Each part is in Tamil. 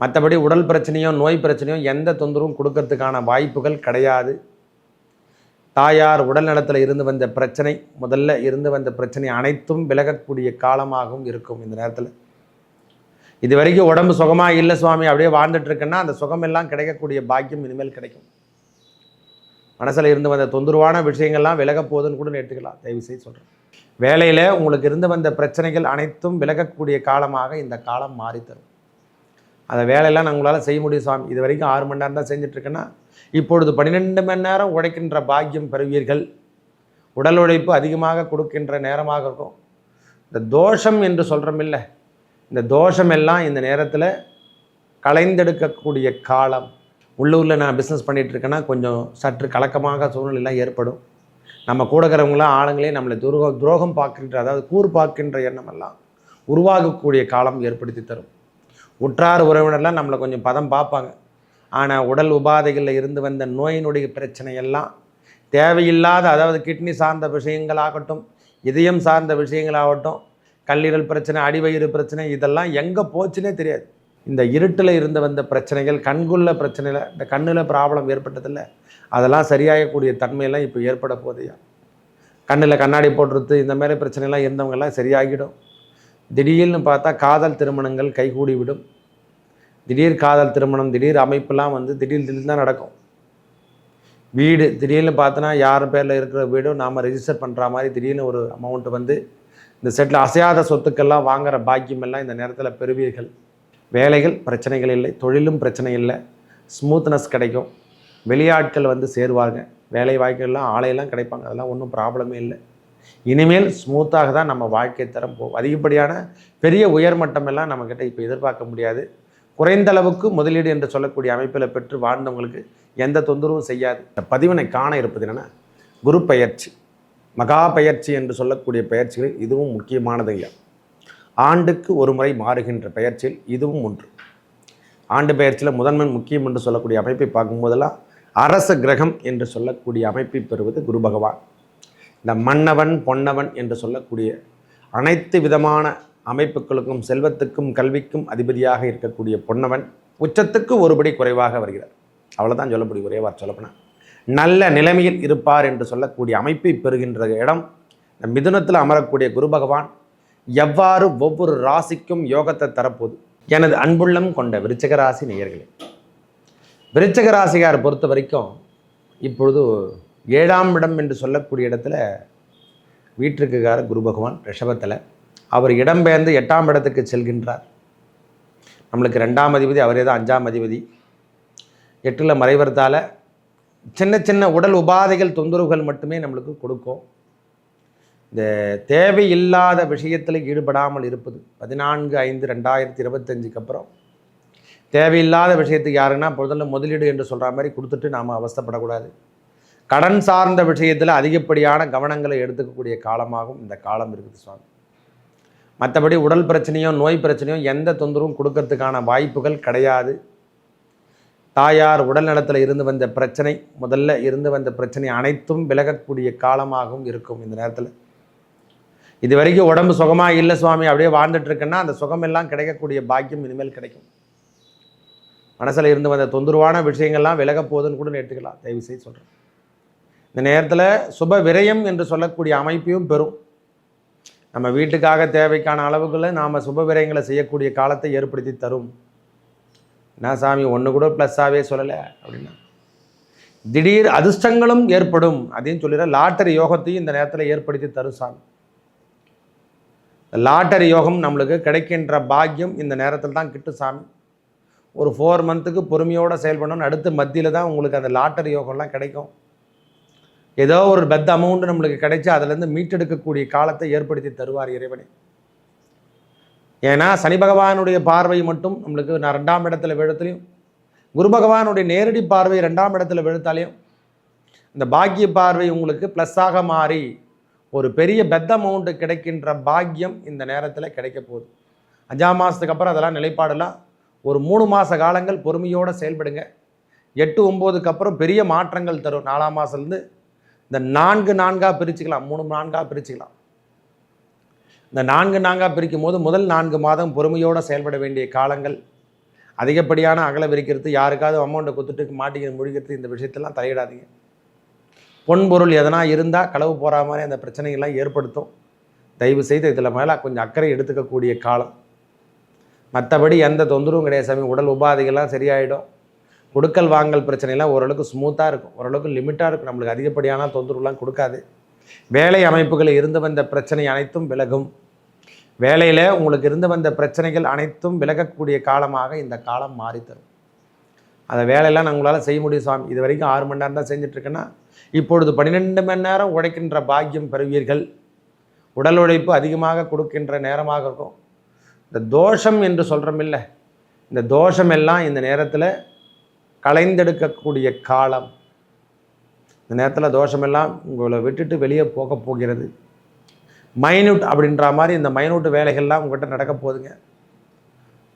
மற்றபடி உடல் பிரச்சனையோ நோய் பிரச்சனையோ எந்த தொந்தரவும் கொடுக்கறதுக்கான வாய்ப்புகள் கிடையாது. தாயார் உடல் நலத்தில் இருந்து வந்த பிரச்சனை முதல்ல இருந்து வந்த பிரச்சனை அனைத்தும் விலகக்கூடிய காலமாகவும் இருக்கும் இந்த நேரத்தில். இது வரைக்கும் உடம்பு சுகமாக இல்லை சுவாமி அப்படியே வாழ்ந்துட்டுருக்கேன்னா அந்த சுகம் எல்லாம் கிடைக்கக்கூடிய பாக்கியம் இனிமேல் கிடைக்கும். மனசில் இருந்து வந்த தொந்தரவான விஷயங்கள்லாம் விலக போகுதுன்னு கூட எடுத்துக்கலாம். தயவு செய்து சொல்கிறேன் வேலையில் உங்களுக்கு இருந்து வந்த பிரச்சனைகள் அனைத்தும் விலகக்கூடிய காலமாக இந்த காலம் மாறி தரும். அந்த வேலையெல்லாம் நம்மளால் செய்ய முடியும் சுவாமி இது வரைக்கும் ஆறு மணி நேரம் தான் செஞ்சிட்ருக்கேன்னா இப்பொழுது பன்னிரெண்டு மணி நேரம் உழைக்கின்ற பாக்கியம் பெறுவீர்கள். உடல் உழைப்பு அதிகமாக கொடுக்கின்ற நேரமாக இருக்கும். இந்த தோஷம் என்று சொல்கிறோமில்ல இந்த தோஷம் எல்லாம் இந்த நேரத்தில் கலைந்தெடுக்கக்கூடிய காலம். உள்ளூரில் நான் பிஸ்னஸ் பண்ணிகிட்ருக்கேன்னா கொஞ்சம் சற்று கலக்கமாக சூழ்நிலைலாம் ஏற்படும். நம்ம கூட இருக்கிறவங்களாம் ஆளுங்களே நம்மளை துரோகம் துரோகம் பார்க்கின்ற அதாவது கூர் பார்க்கின்ற எண்ணம் எல்லாம் உருவாகக்கூடிய காலம் ஏற்படுத்தி தரும். உற்றார் உறவினர்லாம் நம்மளை கொஞ்சம் பதம் பார்ப்பாங்க. ஆனால் உடல் உபாதைகளில் இருந்து வந்த நோயினுடைய பிரச்சனை எல்லாம் தேவையில்லாத அதாவது கிட்னி சார்ந்த விஷயங்களாகட்டும் இதயம் சார்ந்த விஷயங்களாகட்டும் கல்லீரல் பிரச்சனை அடிவயிறு பிரச்சனை இதெல்லாம் எங்கே போச்சுனே தெரியாது. இந்த இருட்டில் இருந்து வந்த பிரச்சனைகள் கண்குள்ள பிரச்சனையில் இந்த கண்ணில் ப்ராப்ளம் ஏற்பட்டதில்ல அதெல்லாம் சரியாகக்கூடிய தன்மையெல்லாம் இப்போ ஏற்பட போதையா கண்ணில் கண்ணாடி போடுறது இந்த மாதிரி பிரச்சனைலாம் இருந்தவங்கெல்லாம் சரியாகிடும். திடீர்னு பார்த்தா காதல் திருமணங்கள் கைகூடி விடும் திடீர் காதல் திருமணம் திடீர் அமைப்பெல்லாம் வந்து திடீர் திடீர் தான் நடக்கும். வீடு திடீர்னு பார்த்தோன்னா யார் பேரில் இருக்கிற வீடும் நாம் ரெஜிஸ்டர் பண்ணுற மாதிரி திடீர்னு ஒரு அமௌண்ட்டு வந்து இந்த செட்டில் அசையாத சொத்துக்கள்லாம் வாங்குகிற பாக்கியமெல்லாம் இந்த நேரத்தில் பெறுவீர்கள். வேலைகள் பிரச்சனைகள் இல்லை தொழிலும் பிரச்சனை இல்லை. ஸ்மூத்னஸ் கிடைக்கும். வெளியாட்கள் வந்து சேருவாங்க. வேலை வாய்ப்புகள்லாம் ஆலையெல்லாம் கிடைப்பாங்க. அதெல்லாம் ஒன்றும் ப்ராப்ளமே இல்லை. இனிமேல் ஸ்மூத்தாக தான் நம்ம வாழ்க்கை தரம் போகும். அதிகப்படியான பெரிய உயர்மட்டம் எல்லாம் நம்மக்கிட்ட இப்போ எதிர்பார்க்க முடியாது. குறைந்த அளவுக்கு முதலீடு என்று சொல்லக்கூடிய அமைப்பில் பெற்று வாழ்ந்தவங்களுக்கு எந்த தொந்தரவும் செய்யாது. இந்த பதிவினை காண இருப்பது என்னென்னா குரு பயிற்சி மகா பயிற்சி என்று சொல்லக்கூடிய பயிற்சிகளில் இதுவும் முக்கியமானது ஐயா. ஆண்டுக்கு ஒரு முறை மாறுகின்ற பெயர்ச்சியில் இதுவும் ஒன்று. ஆண்டு பயிற்சியில் முதன்மை முக்கியம் என்று சொல்லக்கூடிய அமைப்பை பார்க்கும்போதெல்லாம் அரச கிரகம் என்று சொல்லக்கூடிய அமைப்பை பெறுவது குரு பகவான். இந்த மன்னவன் பொன்னவன் என்று சொல்லக்கூடிய அனைத்து விதமான அமைப்புகளுக்கும் செல்வத்துக்கும் கல்விக்கும் அதிபதியாக இருக்கக்கூடிய பொன்னவன் உச்சத்துக்கு ஒருபடி குறைவாக வருகிறார். அவ்வளோதான் சொல்லக்கூடிய ஒரே வார் சொல்லப்போனால் நல்ல நிலைமையில் இருப்பார் என்று சொல்லக்கூடிய அமைப்பை பெறுகின்ற இடம் இந்த மிதுனத்தில் அமரக்கூடிய குரு பகவான் எவ்வாறு ஒவ்வொரு ராசிக்கும் யோகத்தை தரப்போது? எனது அன்புள்ளம் கொண்ட விருச்சக ராசி நேயர்களே விருச்சக ராசிகார் பொறுத்த வரைக்கும் இப்பொழுது ஏழாம் இடம் என்று சொல்லக்கூடிய இடத்துல வீட்டிற்குகார குரு பகவான் ரிஷபத்தில் அவர் இடம்பெயர்ந்து எட்டாம் இடத்துக்கு செல்கின்றார். நம்மளுக்கு ரெண்டாம் அதிபதி அவரே தான் அஞ்சாம் அதிபதி. எட்டில் மறைவர்த்தால் சின்ன சின்ன உடல் உபாதைகள் தொந்தரவுகள் மட்டுமே நம்மளுக்கு கொடுக்கும். இந்த தேவையில்லாத விஷயத்தில் ஈடுபடாமல் இருப்பது பதினான்கு ஐந்து ரெண்டாயிரத்தி இருபத்தஞ்சுக்கு அப்புறம். தேவையில்லாத விஷயத்துக்கு யாருன்னா முதல்ல முதலீடு என்று சொல்கிற மாதிரி கொடுத்துட்டு நாம் அவஸ்தப்படக்கூடாது. கடன் சார்ந்த விஷயத்தில் அதிகப்படியான கவனங்களை எடுத்துக்கக்கூடிய காலமாகவும் இந்த காலம் இருக்குது சுவாமி. மற்றபடி உடல் பிரச்சனையோ நோய் பிரச்சனையோ எந்த தொந்தரவும் கொடுக்கறதுக்கான வாய்ப்புகள் கிடையாது. தாயார் உடல் நலத்தில் இருந்து வந்த பிரச்சனை முதல்ல இருந்து வந்த பிரச்சனை அனைத்தும் விலகக்கூடிய காலமாகவும் இருக்கும் இந்த நேரத்தில். இது வரைக்கும் உடம்பு சுகமாக இல்லை சுவாமி. அப்படியே வாழ்ந்துட்டுருக்கேன்னா அந்த சுகமெல்லாம் கிடைக்கக்கூடிய பாக்கியம் இனிமேல் கிடைக்கும். மனசில் இருந்து வந்த தொந்தரவான விஷயங்கள்லாம் விலக போகுதுன்னு கூட எடுத்துக்கலாம். தயவு செய்து சொல்கிறேன் இந்த நேரத்தில் சுப விரயம் என்று சொல்லக்கூடிய அமைப்பையும் பெறும். நம்ம வீட்டுக்காக தேவைக்கான அளவுக்குள்ள நாம் சுப விரயங்களை செய்யக்கூடிய காலத்தை ஏற்படுத்தி தரும். என்ன சாமி ஒன்று கூட ப்ளஸ்ஸாகவே சொல்லலை அப்படின்னா. திடீர் அதிர்ஷ்டங்களும் ஏற்படும் அப்படின்னு சொல்லிடுற லாட்டரி யோகத்தையும் இந்த நேரத்தில் ஏற்படுத்தி தரும் சாமி. லாட்டரி யோகம் நம்மளுக்கு கிடைக்கின்ற பாக்கியம் இந்த நேரத்தில் தான் கிட்டு சாமி. ஒரு ஃபோர் மந்த்துக்கு பொறுமையோடு செயல்படணும்னு அடுத்து மத்தியில் தான் உங்களுக்கு அந்த லாட்டரி யோகம்லாம் கிடைக்கும். ஏதோ ஒரு பெத்த அமௌண்ட் நம்மளுக்கு கிடைச்சி அதுலேருந்து மீட்டெடுக்கக்கூடிய காலத்தை ஏற்படுத்தி தருவார் இறைவனே. ஏன்னா சனி பகவானுடைய பார்வை மட்டும் நம்மளுக்கு நான் ரெண்டாம் இடத்துல விழுத்துலையும் குரு பகவானுடைய நேரடி பார்வை ரெண்டாம் இடத்துல விழுத்தாலையும் இந்த பாக்கிய பார்வை உங்களுக்கு ப்ளஸ்ஸாக மாறி ஒரு பெரிய பெத்த அமௌண்ட்டு கிடைக்கின்ற பாக்கியம் இந்த நேரத்தில் கிடைக்க போகுது. அஞ்சாம் மாதத்துக்கு அப்புறம் அதெல்லாம் நிலைப்பாடெல்லாம் ஒரு மூணு மாத காலங்கள் பொறுமையோடு செயல்படுங்க. எட்டு ஒம்போதுக்கு அப்புறம் பெரிய மாற்றங்கள் தரும். நாலாம் மாதத்துலேருந்து இந்த நான்கு நான்காக பிரிச்சுக்கலாம் மூணு நான்காக பிரிச்சுக்கலாம். இந்த நான்கு நான்காக பிரிக்கும் போது முதல் நான்கு மாதம் பொறுமையோடு செயல்பட வேண்டிய காலங்கள் அதிகப்படியான அகல விரிக்கிறது யாருக்காவது அமௌண்ட்டை கொடுத்துட்டு மாட்டிக்கிற முழிக்கிறது இந்த விஷயத்தெல்லாம் தலையிடாதீங்க. பொன்பொருள் எதனா இருந்தால் களவு போகிற மாதிரி அந்த பிரச்சனைகள்லாம் ஏற்படுத்தும். தயவு செய்து இதில் மேலே கொஞ்சம் அக்கறை எடுத்துக்கக்கூடிய காலம். மற்றபடி எந்த தொந்தரவும் கிடையாது சாமி. உடல் உபாதைகள்லாம் சரியாயிடும். கொடுக்கல் வாங்கல் பிரச்சனைலாம் ஓரளவுக்கு ஸ்மூத்தாக இருக்கும். ஓரளவுக்கு லிமிட்டாக இருக்கும். நம்மளுக்கு அதிகப்படியான தொந்தரவுலாம் கொடுக்காது. வேலை அமைப்புகளில் இருந்து வந்த பிரச்சனை அனைத்தும் விலகும். வேலையில் உங்களுக்கு இருந்து வந்த பிரச்சனைகள் அனைத்தும் விலகக்கூடிய காலமாக இந்த காலம் மாறி தரும். அந்த வேலையெல்லாம் நான் உங்களால் செய்ய முடியும் சுவாமி இது வரைக்கும் ஆறு மணி நேரம் தான் செஞ்சிட்ருக்கேன்னா இப்பொழுது பன்னிரெண்டு மணி நேரம் உழைக்கின்ற பாக்கியம் பெறுவீர்கள். உடல் உழைப்பு அதிகமாக கொடுக்கின்ற நேரமாக இருக்கும். இந்த தோஷம் என்று சொல்கிறோமில்ல இந்த தோஷம் எல்லாம் இந்த நேரத்தில் களைந்தெடுக்கக்கூடிய காலம். இந்த நேரத்தில் தோஷமெல்லாம் உங்களை விட்டுட்டு வெளியே போக போகிறது. மைனூட் அப்படின்ற மாதிரி இந்த மைனூட் வேலைகள்லாம் உங்கள்கிட்ட நடக்க போகுதுங்க.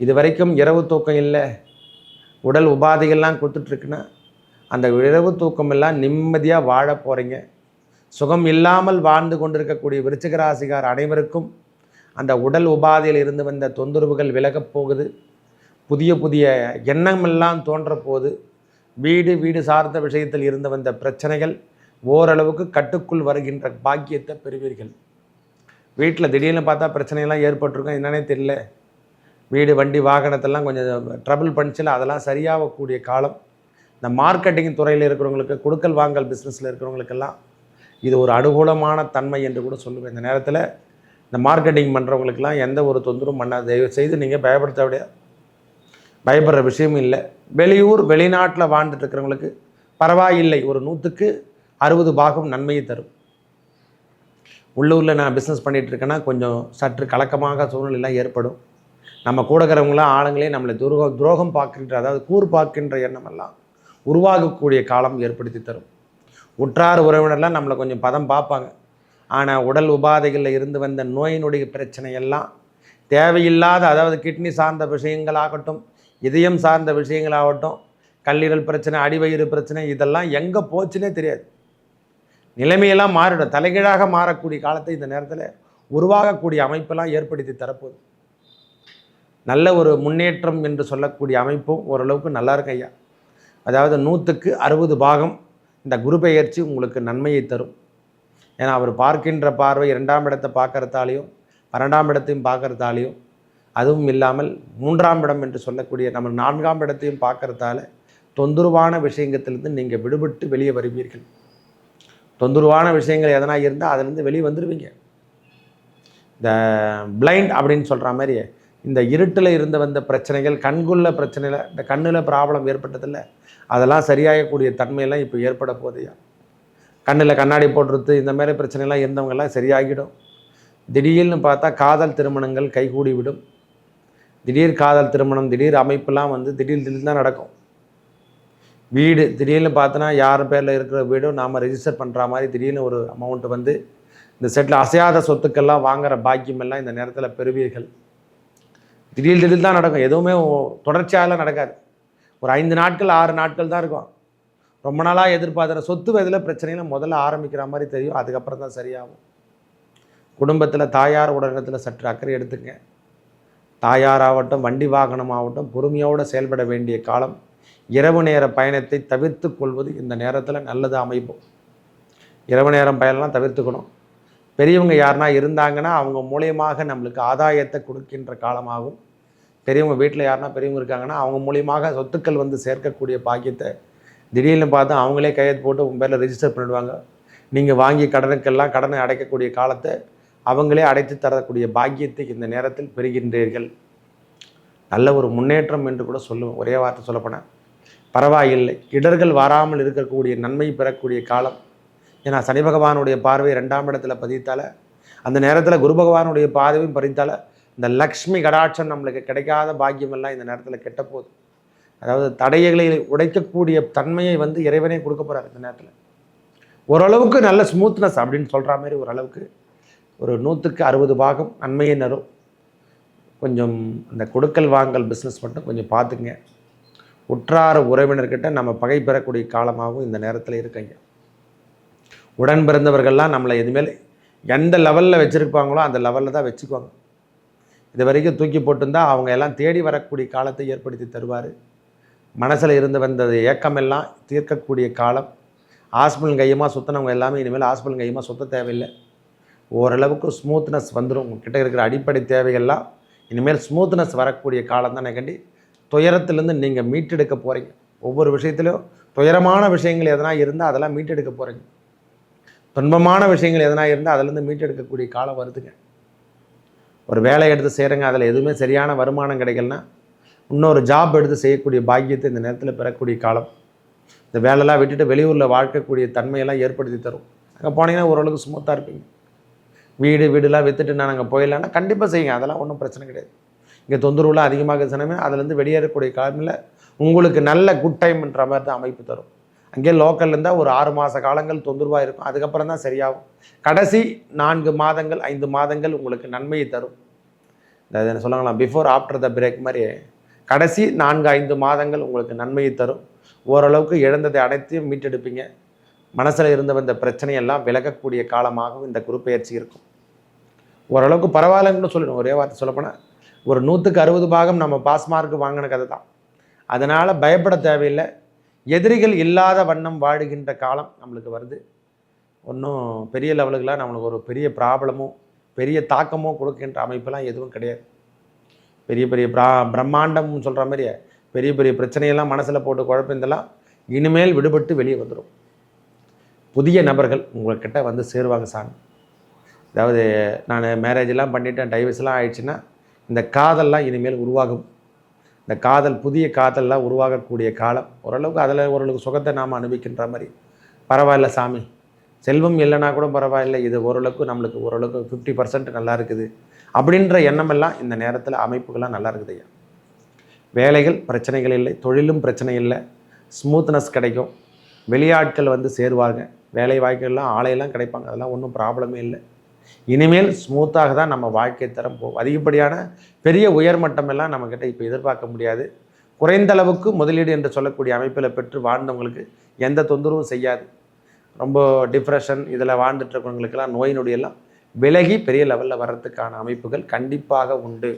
இது வரைக்கும் இரவு தூக்கம் இல்லை. உடல் உபாதைகள்லாம் கொடுத்துட்ருக்குன்னா அந்த இரவு தூக்கம் எல்லாம் நிம்மதியாக வாழ போகிறீங்க சுகம் இல்லாமல் வாழ்ந்து கொண்டிருக்கக்கூடிய விருச்சிகராசிகார் அனைவருக்கும் அந்த உடல் உபாதையில் இருந்து வந்த தொந்தரவுகள் விலகப் போகுது. புதிய புதிய எண்ணமெல்லாம் தோன்ற போது வீடு வீடு சார்ந்த விஷயத்தில் இருந்து வந்த பிரச்சனைகள் ஓரளவுக்கு கட்டுக்குள் வருகின்ற பாக்கியத்தை பெறுவீர்கள். வீட்டில் திடீர்னு பார்த்தா பிரச்சனையெல்லாம் ஏற்பட்டிருக்கும். என்னன்னே தெரியல. வீடு வண்டி வாகனத்தெல்லாம் கொஞ்சம் ட்ரபிள் பண்ணிச்சில் அதெல்லாம் சரியாகக்கூடிய காலம். இந்த மார்க்கெட்டிங் துறையில் இருக்கிறவங்களுக்கு கொடுக்கல் வாங்கல் பிஸ்னஸில் இருக்கிறவங்களுக்கெல்லாம் இது ஒரு அனுகூலமான தன்மை என்று கூட சொல்லுவேன். இந்த நேரத்தில் இந்த மார்க்கெட்டிங் பண்ணுறவங்களுக்கெல்லாம் எந்த ஒரு தொந்தரவும் பண்ணாது. தயவு செய்து நீங்கள் பயப்படுத்த விடையாது பயப்படுற விஷயமும் இல்லை. வெளியூர் வெளிநாட்டில் வாழ்ந்துட்டு இருக்கிறவங்களுக்கு பரவாயில்லை. ஒரு நூற்றுக்கு அறுபது பாகம் நன்மையை தரும். உள்ளூரில் நான் பிஸ்னஸ் பண்ணிகிட்டு இருக்கேன்னா கொஞ்சம் சற்று கலக்கமாக சூழ்நிலைலாம் ஏற்படும். நம்ம கூட இருக்கிறவங்களாம் ஆளுங்களே நம்மளை துரோகம் துரோகம் பார்க்கின்ற அதாவது கூறு பார்க்கின்ற எண்ணமெல்லாம் உருவாகக்கூடிய காலம் ஏற்படுத்தி தரும். உற்றார் உறவினர்லாம் நம்மளை கொஞ்சம் பதம் பார்ப்பாங்க. ஆனால் உடல் உபாதைகளில் இருந்து வந்த நோயினுடைய பிரச்சனையெல்லாம் தேவையில்லாத அதாவது கிட்னி சார்ந்த விஷயங்களாகட்டும் இதயம் சார்ந்த விஷயங்களாகட்டும் கல்லீரல் பிரச்சனை அடிவயிறு பிரச்சனை இதெல்லாம் எங்கே போச்சுன்னே தெரியாது. நிலைமையெல்லாம் மாறிடும். தலைகீழாக மாறக்கூடிய காலத்தை இந்த நேரத்தில் உருவாகக்கூடிய அமைப்பெல்லாம் ஏற்படுத்தி தரப்போகுது. நல்ல ஒரு முன்னேற்றம் என்று சொல்லக்கூடிய அமைப்பும் ஓரளவுக்கு நல்லா இருக்கு ஐயா. அதாவது நூற்றுக்கு அறுபது பாகம் இந்த குரு பெயர்ச்சி உங்களுக்கு நன்மையை தரும். ஏன்னா அவர் பார்க்கின்ற பார்வை இரண்டாம் இடத்தை பார்க்கறதாலையும் பன்னெண்டாம் இடத்தையும் பார்க்குறதாலையும் அதுவும் இல்லாமல் மூன்றாம் இடம் என்று சொல்லக்கூடிய நம்ம நான்காம் இடத்தையும் பார்க்கறதால தொந்தரவான விஷயங்கத்திலிருந்து நீங்கள் விடுபட்டு வெளியே வருவீர்கள். தொந்தரவான விஷயங்கள் எதனா இருந்தால் அதுலேருந்து வெளியே வந்துடுவீங்க இந்த பிளைண்ட் அப்படின்னு சொல்கிற மாதிரி இந்த இருட்டில் இருந்து வந்த பிரச்சனைகள் கண்குள்ள பிரச்சனையில் இந்த கண்ணில் ப்ராப்ளம் ஏற்பட்டதில்ல அதெல்லாம் சரியாகக்கூடிய தன்மையெல்லாம் இப்போ ஏற்பட போதையா கண்ணில் கண்ணாடி போடுறது இந்த மாதிரி பிரச்சனைலாம் இருந்தவங்கெல்லாம் சரியாகிடும். திடீர்னு பார்த்தா காதல் திருமணங்கள் கைகூடி விடும் திடீர் காதல் திருமணம் திடீர் அமைப்பெல்லாம் வந்து திடீர் திடீர் தான் நடக்கும். வீடு திடீர்னு பார்த்தோன்னா யார் பேரில் இருக்கிற வீடும் நாம் ரெஜிஸ்டர் பண்ணுற மாதிரி திடீர்னு ஒரு அமௌண்ட் வந்து இந்த செட்டில் அசையாத சொத்துக்கள்லாம் வாங்குகிற பாக்கியம் எல்லாம் இந்த நேரத்தில் பெறுவீர்கள். திடீர் திடீர் தான் நடக்கும். எதுவுமே தொடர்ச்சியாகலாம் நடக்காது. ஒரு ஐந்து நாட்கள் ஆறு நாட்கள் தான் இருக்கும். ரொம்ப நாளாக எதிர்பார்க்குற சொத்து வயதில் பிரச்சனைகளை முதல்ல ஆரம்பிக்கிற மாதிரி தெரியும். அதுக்கப்புறம் தான் சரியாகும். குடும்பத்தில் தாயார் உடனத்தில் சற்று அக்கறை எடுத்துங்க தாயாராகட்டும் வண்டி வாகனம் ஆகட்டும் பொறுமையோடு செயல்பட வேண்டிய காலம். இரவு நேர பயணத்தை தவிர்த்து கொள்வது இந்த நேரத்தில் நல்லது அமைப்போம் இரவு நேரம் பயணம்லாம் தவிர்த்துக்கணும். பெரியவங்க யாருனா இருந்தாங்கன்னா அவங்க மூலியமாக நம்மளுக்கு ஆதாயத்தை கொடுக்கின்ற காலமாகும். பெரியவங்க வீட்டில் யாருனா பெரியவங்க இருக்காங்கன்னா அவங்க மூலியமாக சொத்துக்கள் வந்து சேர்க்கக்கூடிய பாக்கியத்தை திடீர்னு பார்த்து அவங்களே கையெழுத்து போட்டு உங்கள் பேரில் ரிஜிஸ்டர் பண்ணிடுவாங்க. நீங்கள் வாங்கிய கடனுக்கெல்லாம் கடனை அடைக்கக்கூடிய காலத்தை அவங்களே அடைத்து தரக்கூடிய பாக்கியத்தை இந்த நேரத்தில் பெறுகின்றீர்கள். நல்ல ஒரு முன்னேற்றம் என்று கூட சொல்லுவேன் ஒரே வார்த்தை சொல்லப்போனேன் பரவாயில்லை. இடர்கள் வராமல் இருக்கக்கூடிய நன்மை பெறக்கூடிய காலம். ஏன்னா சனி பகவானுடைய பார்வை ரெண்டாம் இடத்துல பதித்தால அந்த நேரத்தில் குரு பகவானுடைய பார்வையும் பதித்தால இந்த லக்ஷ்மி கடாட்சம் நம்மளுக்கு கிடைக்காத பாக்கியமெல்லாம் இந்த நேரத்தில் கெட்ட போகுது அதாவது தடைகளை உடைக்கக்கூடிய தன்மையை வந்து இறைவனே கொடுக்க போகிறார் இந்த நேரத்தில். ஓரளவுக்கு நல்ல ஸ்மூத்னஸ் அப்படின்னு சொல்கிற மாதிரி ஓரளவுக்கு ஒரு நூற்றுக்கு அறுபது பாகம் நன்மையே நரும். கொஞ்சம் அந்த கொடுக்கல் வாங்கல் பிஸ்னஸ் மட்டும் கொஞ்சம் பார்த்துங்க உற்றார உறவினர்கிட்ட நம்ம பகை பெறக்கூடிய காலமாகவும் இந்த நேரத்தில் இருக்குங்க. உடன் பிறந்தவர்கள்லாம் நம்மளை எதுமேல் எந்த லெவலில் வச்சுருப்பாங்களோ அந்த லெவலில் தான் வச்சுக்குவாங்க. இது வரைக்கும் தூக்கி போட்டிருந்தால் அவங்க எல்லாம் தேடி வரக்கூடிய காலத்தை ஏற்படுத்தி தருவார். மனசில் இருந்து வந்தது ஏக்கமெல்லாம் தீர்க்கக்கூடிய காலம். ஹாஸ்பிட்டல் கையமாக சுற்றினவங்க எல்லாமே இனிமேல் ஹாஸ்பிட்டல் கையமாக சுத்த தேவையில்லை. ஓரளவுக்கு ஸ்மூத்னஸ் வந்துடும் உங்ககிட்ட இருக்கிற அடிப்படை தேவைகள்லாம் இனிமேல் ஸ்மூத்னஸ் வரக்கூடிய காலம் தானே கண்டி. துயரத்துலேருந்து நீங்கள் மீட்டெடுக்க போகிறீங்க ஒவ்வொரு விஷயத்துலையும் துயரமான விஷயங்கள் எதனா இருந்தால் அதெல்லாம் மீட்டெடுக்க போகிறீங்க துன்பமான விஷயங்கள் எதனா இருந்தால் அதுலேருந்து மீட்டெடுக்கக்கூடிய காலம் வருதுங்க. ஒரு வேலை எடுத்து செய்கிறங்க அதில் எதுவுமே சரியான வருமானம் கிடைக்கலனா இன்னொரு ஜாப் எடுத்து செய்யக்கூடிய பாக்கியத்தை இந்த நேரத்தில் பெறக்கூடிய காலம். இந்த வேலைலாம் விட்டுட்டு வெளியூரில் வாழ்க்கக்கூடிய தன்மையெல்லாம் ஏற்படுத்தி தரும். அங்கே போனீங்கன்னா ஓரளவுக்கு ஸ்மூத்தாக இருப்பீங்க. வீடு வீடுலாம் விற்றுட்டு நான் அங்கே போயிடலான்னா கண்டிப்பாக செய்யுங்க. அதெல்லாம் ஒன்றும் பிரச்சனை கிடையாது. இங்கே தொந்தரவுலாம் அதிகமாக சனமே அதுலேருந்து வெளியேறக்கூடிய காலத்தில் உங்களுக்கு நல்ல குட் டைம்ன்ற மாதிரி தான் அமைப்பு தரும். அங்கேயே லோக்கல் இருந்தால் ஒரு ஆறு மாத காலங்கள் தொந்தரவாக இருக்கும். அதுக்கப்புறம் தான் சரியாகும். கடைசி நான்கு மாதங்கள் ஐந்து மாதங்கள் உங்களுக்கு நன்மையை தரும். இந்த என்ன சொல்லுங்களா பிஃபோர் ஆஃப்டர் த பிரேக் மாதிரி கடைசி நான்கு ஐந்து மாதங்கள் உங்களுக்கு நன்மையை தரும். ஓரளவுக்கு இழந்ததை அனைத்தையும் மீட்டெடுப்பீங்க. மனசில் இருந்து வந்த பிரச்சனையெல்லாம் விலகக்கூடிய காலமாகவும் இந்த குரு பயிற்சி இருக்கும். ஓரளவுக்கு பரவாயில்லன்னு சொல்லணும். ஒரே வார்த்தை சொல்லப்போனால் ஒரு நூற்றுக்கு அறுபது பாகம் நம்ம பாஸ் மார்க் வாங்கின கதை தான். அதனால் பயப்பட தேவையில்லை. எதிரிகள் இல்லாத வண்ணம் வாழுகின்ற காலம் நம்மளுக்கு வருது. ஒன்றும் பெரிய லெவலுக்கெலாம் நம்மளுக்கு ஒரு பெரிய ப்ராப்ளமோ பெரிய தாக்கமோ கொடுக்கின்ற அமைப்பெல்லாம் எதுவும் கிடையாது. பெரிய பெரிய பிரா பிரம்மாண்டம்னு சொல்கிற மாதிரி பெரிய பெரிய பிரச்சனையெல்லாம் மனசில் போட்டு குழப்பந்தெல்லாம் இனிமேல் விடுபட்டு வெளியே வந்துடும் புதிய நபர்கள் உங்கள்கிட்ட வந்து சேருவாங்க சாமி. அதாவது நான் மேரேஜெல்லாம் பண்ணிவிட்டேன் டைவர்ஸ்லாம் ஆயிடுச்சுன்னா இந்த காதல்லாம் இனிமேல் உருவாகும். இந்த காதல் புதிய காதல்லாம் உருவாகக்கூடிய காலம். ஓரளவுக்கு அதில் ஓரளவுக்கு சுகத்தை நாம் அனுபவிக்கின்ற மாதிரி. பரவாயில்ல சாமி. செல்வம் இல்லைனா கூட பரவாயில்ல. இது ஓரளவுக்கு நம்மளுக்கு ஓரளவுக்கு ஃபிஃப்டி பர்சன்ட் நல்லா இருக்குது. அப்படின்ற எண்ணமெல்லாம் இந்த நேரத்தில் அமைப்புகள்லாம் நல்லா இருக்குது ஐயா. வேலைகள் பிரச்சனைகள் இல்லை தொழிலும் பிரச்சனை இல்லை. ஸ்மூத்னஸ் கிடைக்கும். வெளியாட்கள் வந்து சேருவாங்க. வேலை வாய்க்கெல்லாம் ஆலையெல்லாம் கிடைப்பாங்க. அதெல்லாம் ஒன்றும் ப்ராப்ளமே இல்லை. இனிமேல் ஸ்மூத்தாக தான் நம்ம வாழ்க்கை தரம் போகும். அதிகப்படியான பெரிய உயர்மட்டம் எல்லாம் நம்மக்கிட்ட இப்போ எதிர்பார்க்க முடியாது. குறைந்த அளவுக்கு முதலீடு என்று சொல்லக்கூடிய அமைப்பில் பெற்று வாழ்ந்தவங்களுக்கு எந்த தொந்தரவும் செய்யாது. ரொம்ப டிப்ரெஷன் இதில் வாழ்ந்துட்டு இருக்கவங்களுக்கெல்லாம் நோய் நொடியெல்லாம் விலகி பெரிய லெவலில் வர்றதுக்கான அமைப்புகள் கண்டிப்பாக உண்டு.